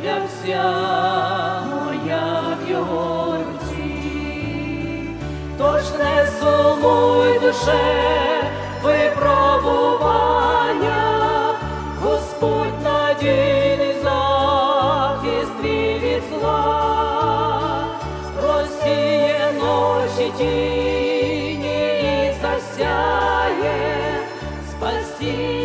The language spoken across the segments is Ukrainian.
дуся моя в його руці, тож не сумуй душе випробування, Господь надійний захист твій від зла, розсіє ночі тіні і засяє спасіння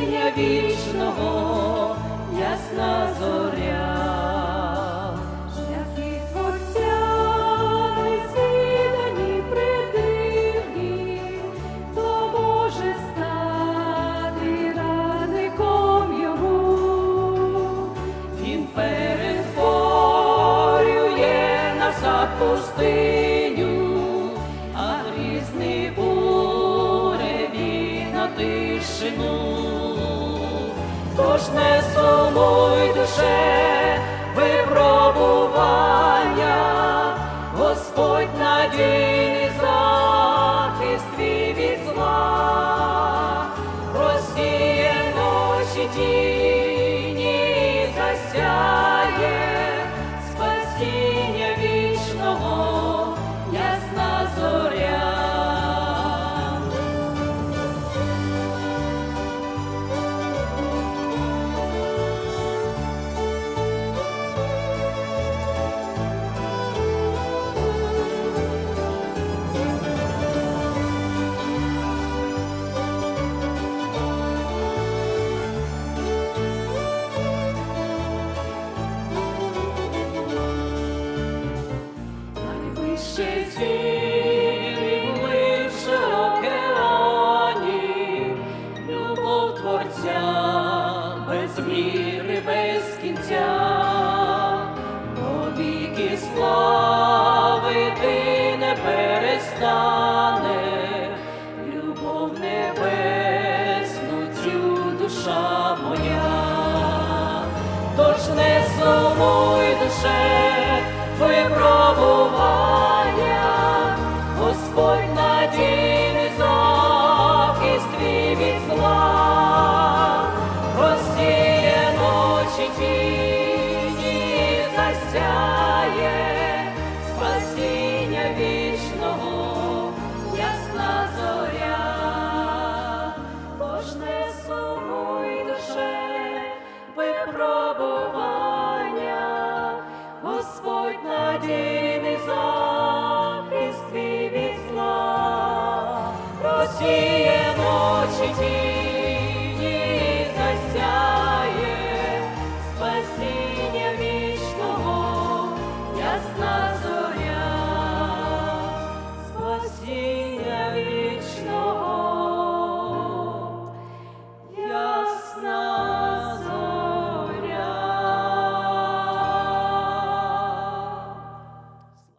пустиню, а грізний буреві на тишину. Тож не сумуй душе Найвище цілі глибше океанів, любов Творця без міри, без кінця, повіки славити не перестане, любов небесну душа моя. Тож не душе розсіє ночі тіні,